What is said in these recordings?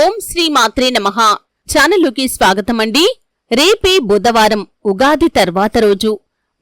ఓం శ్రీ మాత్రే నమ. ఛానల్లోకి స్వాగతం అండి రేపే బుధవారం ఉగాది తర్వాత రోజు.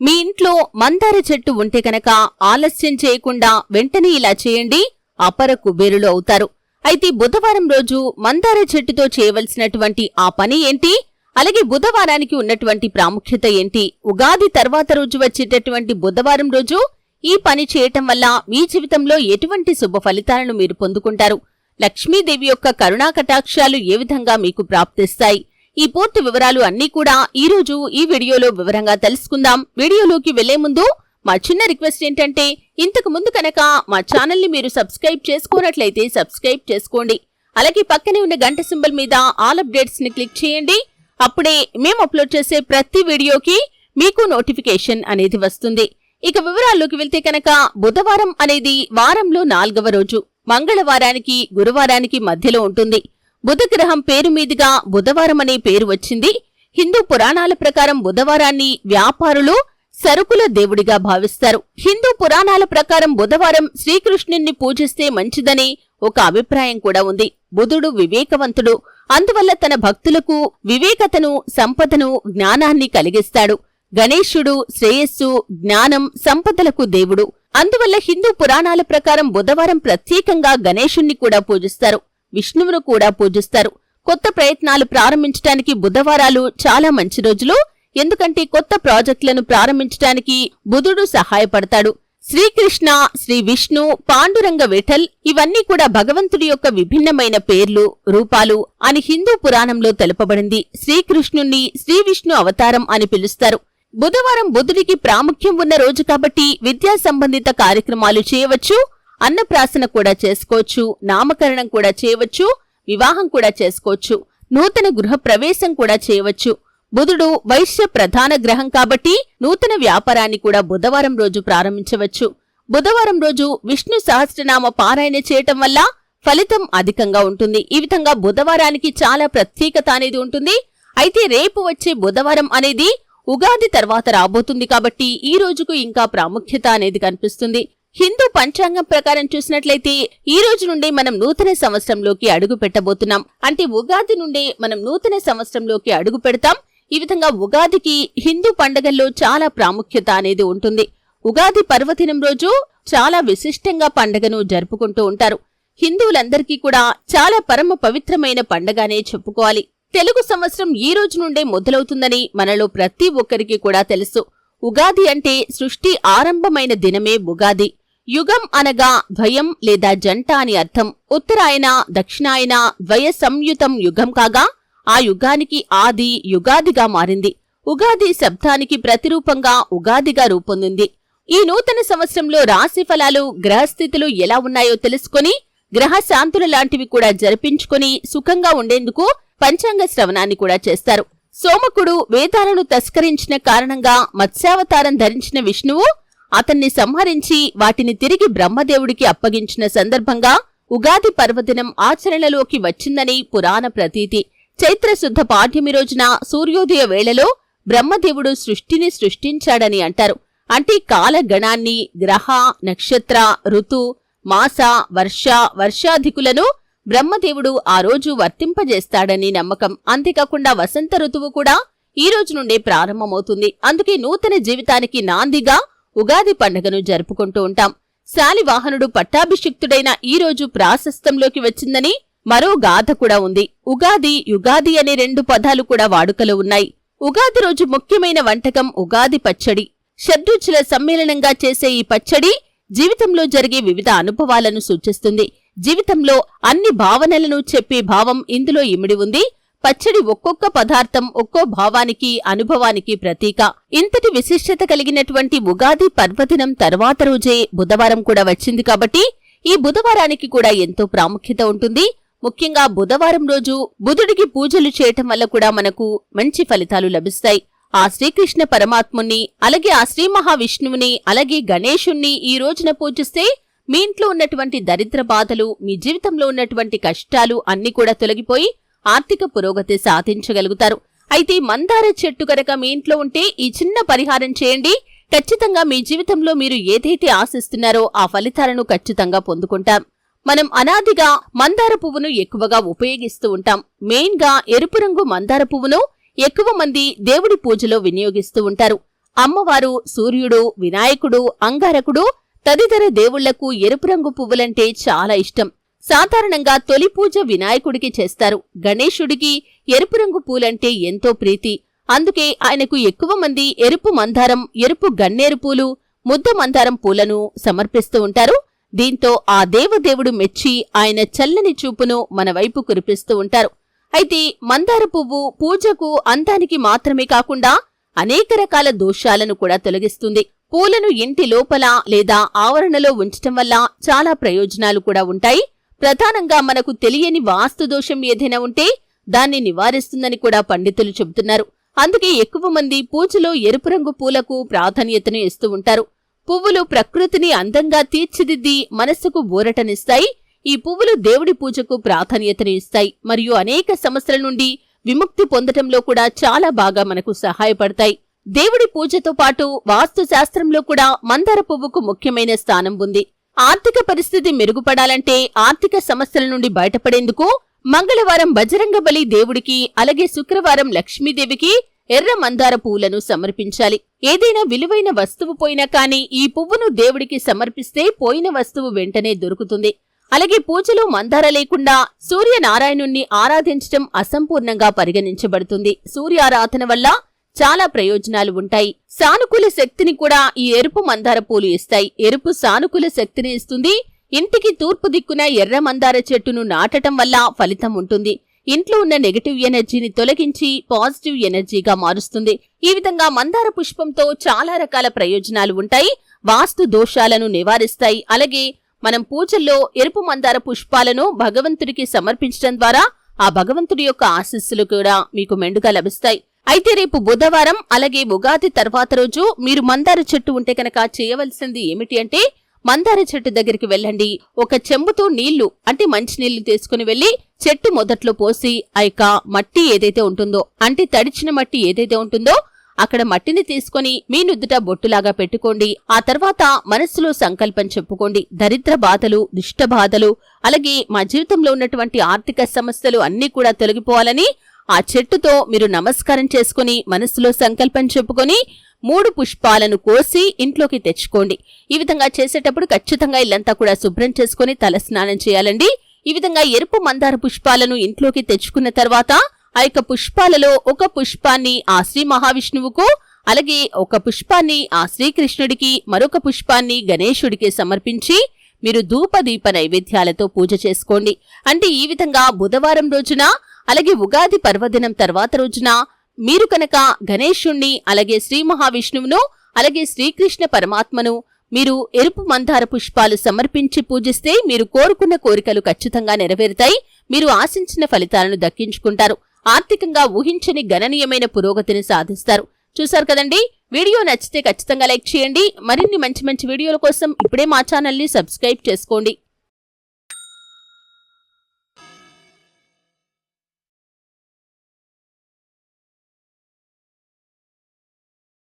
మీ ఇంట్లో మందార చెట్టు ఉంటే కనుక ఆలస్యం చేయకుండా వెంటనే ఇలా చేయండి అపర కుబేరులు అవుతారు. అయితే బుధవారం రోజు మందార చెట్టుతో చేయవలసినటువంటి ఆ పని ఏంటి? అలాగే బుధవారానికి ఉన్నటువంటి ప్రాముఖ్యత ఏంటి? ఉగాది తర్వాత రోజు వచ్చేటటువంటి బుధవారం రోజు ఈ పని చేయటం వల్ల మీ జీవితంలో ఎటువంటి శుభ ఫలితాలను మీరు పొందుకుంటారు? లక్ష్మీదేవి యొక్క కరుణా కటాక్షాలు ఏ విధంగా మీకు ప్రాప్తిస్తాయి? ఈ పూర్తి వివరాలు అన్నీ కూడా ఈ రోజు ఈ వీడియోలో వివరంగా తెలుసుకుందాం. వీడియోలోకి వెళ్ళే ముందు మా చిన్న రిక్వెస్ట్ ఏంటంటే ఇంతకు ముందు కనుక మా ఛానల్ని మీరు సబ్స్క్రైబ్ చేసుకున్నట్లయితే సబ్స్క్రైబ్ చేసుకోండి. అలాగే పక్కనే ఉన్న గంట సింబల్ మీద ఆల్ అప్డేట్స్ని క్లిక్ చేయండి. అప్పుడే మేము అప్లోడ్ చేసే ప్రతి వీడియోకి మీకు నోటిఫికేషన్ అనేది వస్తుంది. ఇక వివరాల్లోకి వెళ్తే కనుక బుధవారం అనేది వారంలో నాల్గవ రోజు. మంగళవారానికి గురువారానికి మధ్యలో ఉంటుంది. బుధగ్రహం పేరు మీదుగా బుధవారం అనే పేరు వచ్చింది. హిందూ పురాణాల ప్రకారం బుధవారాన్ని వ్యాపారులు సరుకుల దేవుడిగా భావిస్తారు. హిందూ పురాణాల ప్రకారం బుధవారం శ్రీకృష్ణుణ్ణి పూజిస్తే మంచిదని ఒక అభిప్రాయం కూడా ఉంది. బుధుడు వివేకవంతుడు. అందువల్ల తన భక్తులకు వివేకతను సంపదను జ్ఞానాన్ని కలిగిస్తాడు. గణేశుడు శ్రేయస్సు జ్ఞానం సంపదలకు దేవుడు. అందువల్ల హిందూ పురాణాల ప్రకారం బుధవారం ప్రత్యేకంగా గణేశుణ్ణి కూడా పూజిస్తారు. విష్ణువును కూడా పూజిస్తారు. కొత్త ప్రయత్నాలు ప్రారంభించటానికి బుధవారాలు చాలా మంచి రోజులు. ఎందుకంటే కొత్త ప్రాజెక్టులను ప్రారంభించటానికి బుధుడు సహాయపడతాడు. శ్రీకృష్ణ శ్రీ విష్ణు పాండురంగ విఠల్ ఇవన్నీ కూడా భగవంతుడి యొక్క విభిన్నమైన పేర్లు రూపాలు అని హిందూ పురాణంలో తెలుపబడింది. శ్రీకృష్ణుణ్ణి శ్రీ విష్ణు అవతారం అని పిలుస్తారు. బుధవారం బుధుడికి ప్రాముఖ్యం ఉన్న రోజు కాబట్టి విద్యా సంబంధిత కార్యక్రమాలు చేయవచ్చు అన్నప్రాసన కూడా చేసుకోవచ్చు నామకరణం కూడా చేయవచ్చు వివాహం కూడా చేసుకోవచ్చు నూతన గృహ ప్రవేశం కూడా చేయవచ్చు. బుధుడు వైశ్య ప్రధాన గ్రహం కాబట్టి నూతన వ్యాపారాన్ని కూడా బుధవారం రోజు ప్రారంభించవచ్చు. బుధవారం రోజు విష్ణు సహస్రనామ పారాయణ చేయటం వల్ల ఫలితం అధికంగా ఉంటుంది. ఈ విధంగా బుధవారానికి చాలా ప్రత్యేకత అనేది ఉంటుంది. అయితే రేపు వచ్చే బుధవారం అనేది ఉగాది తర్వాత రాబోతుంది కాబట్టి ఈ రోజుకు ఇంకా ప్రాముఖ్యత అనేది కనిపిస్తుంది. హిందూ పంచాంగం ప్రకారం చూసినట్లయితే ఈ రోజు నుండి మనం నూతన సంవత్సరంలోకి అడుగు పెట్టబోతున్నాం. అంటే ఉగాది నుండి మనం నూతన సంవత్సరంలోకి అడుగు పెడతాం. ఈ విధంగా ఉగాదికి హిందూ పండగల్లో చాలా ప్రాముఖ్యత అనేది ఉంటుంది. ఉగాది పర్వదినం రోజు చాలా విశిష్టంగా పండగను జరుపుకుంటూ ఉంటారు. హిందువులందరికీ కూడా చాలా పరమ పవిత్రమైన పండగనే చెప్పుకోవాలి. తెలుగు సంవత్సరం ఈ రోజు నుండే మొదలవుతుందని మనలో ప్రతి ఒక్కరికి కూడా తెలుసు. ఉగాది అంటే సృష్టి ఆరంభమైన దినమే ఉగాది. యుగం అనగా ద్వయం లేదా జంట అని అర్థం. ఉత్తరాయణ దక్షిణాయన ద్వయ సంయుతం యుగం కాగా ఆ యుగానికి ఆది యుగాదిగా మారింది. ఉగాది శబ్దానికి ప్రతిరూపంగా ఉగాదిగా రూపొందింది. ఈ నూతన సంవత్సరంలో రాశి ఫలాలు గ్రహస్థితులు ఎలా ఉన్నాయో తెలుసుకొని గ్రహ శాంతులు లాంటివి కూడా జరిపించుకుని సుఖంగా ఉండేందుకు పంచాంగ శ్రవణాన్ని కూడా చేస్తారు. సోమకుడు వేదాలను తస్కరించిన కారణంగా మత్స్యావతారం ధరించిన విష్ణువు అతన్ని సంహరించి వాటిని తిరిగి బ్రహ్మదేవుడికి అప్పగించిన సందర్భంగా ఉగాది పర్వదినం ఆచరణలోకి వచ్చిందని పురాణ ప్రతీతి. చైత్రశుద్ధ పాఠ్యమి రోజున సూర్యోదయ వేళలో బ్రహ్మదేవుడు సృష్టిని సృష్టించాడని అంటారు. అంటే కాలగణాన్ని గ్రహ నక్షత్ర ఋతు మాస వర్ష వర్షాధికులను బ్రహ్మదేవుడు ఆ రోజు వర్తింపజేస్తాడని నమ్మకం. అంతేకాకుండా వసంత ఋతువు కూడా ఈ రోజు నుండే ప్రారంభమవుతుంది. అందుకే నూతన జీవితానికి నాందిగా ఉగాది పండుగను జరుపుకుంటూ ఉంటాం. శాలివాహనుడు పట్టాభిషిక్తుడైన ఈ రోజు ప్రాశస్తంలోకి వచ్చిందని మరో గాథ కూడా ఉంది. ఉగాది యుగాది అనే రెండు పదాలు కూడా వాడుకలో ఉన్నాయి. ఉగాది రోజు ముఖ్యమైన వంటకం ఉగాది పచ్చడి. షడ్రుచుల సమ్మేళనంగా చేసే ఈ పచ్చడి జీవితంలో జరిగే వివిధ అనుభవాలను సూచిస్తుంది. జీవితంలో అన్ని భావనలను చెప్పే భావం ఇందులో ఇమిడి ఉంది. పచ్చడి ఒక్కొక్క పదార్థం ఒక్కో భావానికి అనుభవానికి ప్రతీక. ఇంతటి విశిష్టత కలిగినటువంటి ఉగాది పర్వదినం తర్వాత రోజే బుధవారం కూడా వచ్చింది కాబట్టి ఈ బుధవారానికి కూడా ఎంతో ప్రాముఖ్యత ఉంటుంది. ముఖ్యంగా బుధవారం రోజు బుధుడికి పూజలు చేయటం వల్ల కూడా మనకు మంచి ఫలితాలు లభిస్తాయి. ఆ శ్రీకృష్ణ పరమాత్ముని అలాగే ఆ శ్రీ మహావిష్ణువుని అలాగే గణేశుణ్ణి ఈ రోజున పూజిస్తే మీ ఇంట్లో ఉన్నటువంటి దరిద్ర బాధలు మీ జీవితంలో ఉన్నటువంటి కష్టాలు అన్ని కూడా తొలగిపోయి ఆర్థిక పురోగతి సాధించగలుగుతారు. అయితే మందార చెట్టు కనుక మీ ఇంట్లో ఉంటే ఈ చిన్న పరిహారం చేయండి. ఖచ్చితంగా మీ జీవితంలో మీరు ఏదైతే ఆశిస్తున్నారో ఆ ఫలితాలను ఖచ్చితంగా పొందుకుంటాం. మనం అనాదిగా మందార పువ్వును ఎక్కువగా ఉపయోగిస్తూ ఉంటాం. మెయిన్గా ఎరుపు రంగు మందార పువ్వును ఎక్కువ మంది దేవుడి పూజలో వినియోగిస్తూ ఉంటారు. అమ్మవారు సూర్యుడు వినాయకుడు అంగారకుడు తదితర దేవుళ్ళకు ఎరుపు రంగు పువ్వులంటే చాలా ఇష్టం. సాధారణంగా తొలి పూజ వినాయకుడికి చేస్తారు. గణేశుడికి ఎరుపు రంగు పూలంటే ఎంతో ప్రీతి. అందుకే ఆయనకు ఎక్కువ మంది ఎరుపు మందారం ఎరుపు గన్నేరు పూలు ముద్ద మందారం పూలను సమర్పిస్తూ ఉంటారు. దీంతో ఆ దేవదేవుడు మెచ్చి ఆయన చల్లని చూపును మన వైపు కురిపిస్తూ ఉంటారు. అయితే మందార పువ్వు పూజకు అందానికి మాత్రమే కాకుండా అనేక రకాల దోషాలను కూడా తొలగిస్తుంది. పూలను ఇంటి లోపల లేదా ఆవరణలో ఉంచటం వల్ల చాలా ప్రయోజనాలు కూడా ఉంటాయి. ప్రధానంగా మనకు తెలియని వాస్తు దోషం ఏదైనా ఉంటే దాన్ని నివారిస్తుందని కూడా పండితులు చెబుతున్నారు. అందుకే ఎక్కువ మంది పూజలో ఎరుపు రంగు పూలకు ప్రాధాన్యతను ఇస్తూ ఉంటారు. పువ్వులు ప్రకృతిని అందంగా తీర్చిదిద్ది మనస్సుకు ఊరటనిస్తాయి. ఈ పువ్వులు దేవుడి పూజకు ప్రాధాన్యతను ఇస్తాయి. మరియు అనేక సమస్యల నుండి విముక్తి పొందటంలో కూడా చాలా బాగా మనకు సహాయపడతాయి. దేవుడి పూజతో పాటు వాస్తు శాస్త్రంలో కూడా మందార పువ్వుకు ముఖ్యమైన స్థానం ఉంది. ఆర్థిక పరిస్థితి మెరుగుపడాలంటే ఆర్థిక సమస్యల నుండి బయటపడేందుకు మంగళవారం బజరంగ బలి దేవుడికి అలాగే శుక్రవారం లక్ష్మీదేవికి ఎర్ర మందార పువ్వులను సమర్పించాలి. ఏదైనా విలువైన వస్తువు పోయినా కాని ఈ పువ్వును దేవుడికి సమర్పిస్తే పోయిన వస్తువు వెంటనే దొరుకుతుంది. అలాగే పూజలో మందార లేకుండా సూర్యనారాయణుణ్ణి ఆరాధించటం అసంపూర్ణంగా పరిగణించబడుతుంది. సూర్యారాధన వల్ల చాలా ప్రయోజనాలు ఉంటాయి. సానుకూల శక్తిని కూడా ఈ ఎరుపు మందార పూలు ఇస్తాయి. ఎరుపు సానుకూల శక్తిని ఇస్తుంది. ఇంటికి తూర్పు దిక్కున ఎర్ర మందార చెట్టును నాటటం వల్ల ఫలితం ఉంటుంది. ఇంట్లో ఉన్న నెగటివ్ ఎనర్జీని తొలగించి పాజిటివ్ ఎనర్జీగా మారుస్తుంది. ఈ విధంగా మందార పుష్పంతో చాలా రకాల ప్రయోజనాలు ఉంటాయి. వాస్తు దోషాలను నివారిస్తాయి. అలాగే మనం పూజల్లో ఎరుపు మందార పుష్పాలను భగవంతుడికి సమర్పించడం ద్వారా ఆ భగవంతుడి యొక్క ఆశీస్సులు కూడా మీకు మెండుగా లభిస్తాయి. అయితే రేపు బుధవారం అలాగే ఉగాది తర్వాత రోజు మీరు మందార చెట్టు ఉంటే కనుక చేయవలసింది ఏమిటి అంటే మందార చెట్టు దగ్గరికి వెళ్ళండి. ఒక చెంబుతో నీళ్ళు అంటే మంచినీళ్ళు తీసుకుని వెళ్ళి చెట్టు మొదట్లో పోసి ఆ యొక్క మట్టి ఏదైతే ఉంటుందో అంటే తడిచిన మట్టి ఏదైతే ఉంటుందో అక్కడ మట్టిని తీసుకొని మీ నుదుట బొట్టులాగా పెట్టుకోండి. ఆ తర్వాత మనస్సులో సంకల్పం చెప్పుకోండి. దరిద్ర బాధలు దుష్ట బాధలు అలాగే మా జీవితంలో ఉన్నటువంటి ఆర్థిక సమస్యలు అన్నీ కూడా తొలగిపోవాలని ఆ చెట్టుతో మీరు నమస్కారం చేసుకుని మనస్సులో సంకల్పం చెప్పుకొని మూడు పుష్పాలను కోసి ఇంట్లోకి తెచ్చుకోండి. ఈ విధంగా చేసేటప్పుడు ఖచ్చితంగా ఇల్లంతా కూడా శుభ్రం చేసుకుని తల స్నానం చేయాలండి. ఈ విధంగా ఎరుపు మందార పుష్పాలను ఇంట్లోకి తెచ్చుకున్న తర్వాత ఆ యొక్క పుష్పాలలో ఒక పుష్పాన్ని ఆ శ్రీ మహావిష్ణువుకు అలాగే ఒక పుష్పాన్ని ఆ శ్రీకృష్ణుడికి మరొక పుష్పాన్ని గణేశుడికి సమర్పించి మీరు ధూప దీప నైవేద్యాలతో పూజ చేసుకోండి. అంటే ఈ విధంగా బుధవారం రోజున అలాగే ఉగాది పర్వదినం తర్వాత రోజున మీరు కనుక గణేశుణ్ణి అలాగే శ్రీ మహావిష్ణువును అలాగే శ్రీకృష్ణ పరమాత్మను మీరు ఎరుపు మందార పుష్పాలు సమర్పించి పూజిస్తే మీరు కోరుకున్న కోరికలు ఖచ్చితంగా నెరవేరుతాయి. మీరు ఆశించిన ఫలితాలను దక్కించుకుంటారు. ఆర్థికంగా ఊహించని గణనీయమైన పురోగతిని సాధిస్తారు. చూశారు కదండి? వీడియో నచ్చితే ఖచ్చితంగా లైక్ చేయండి. మరిన్ని మంచి మంచి వీడియోల కోసం ఇప్పుడే మా ఛానల్ని సబ్స్క్రైబ్ చేసుకోండి.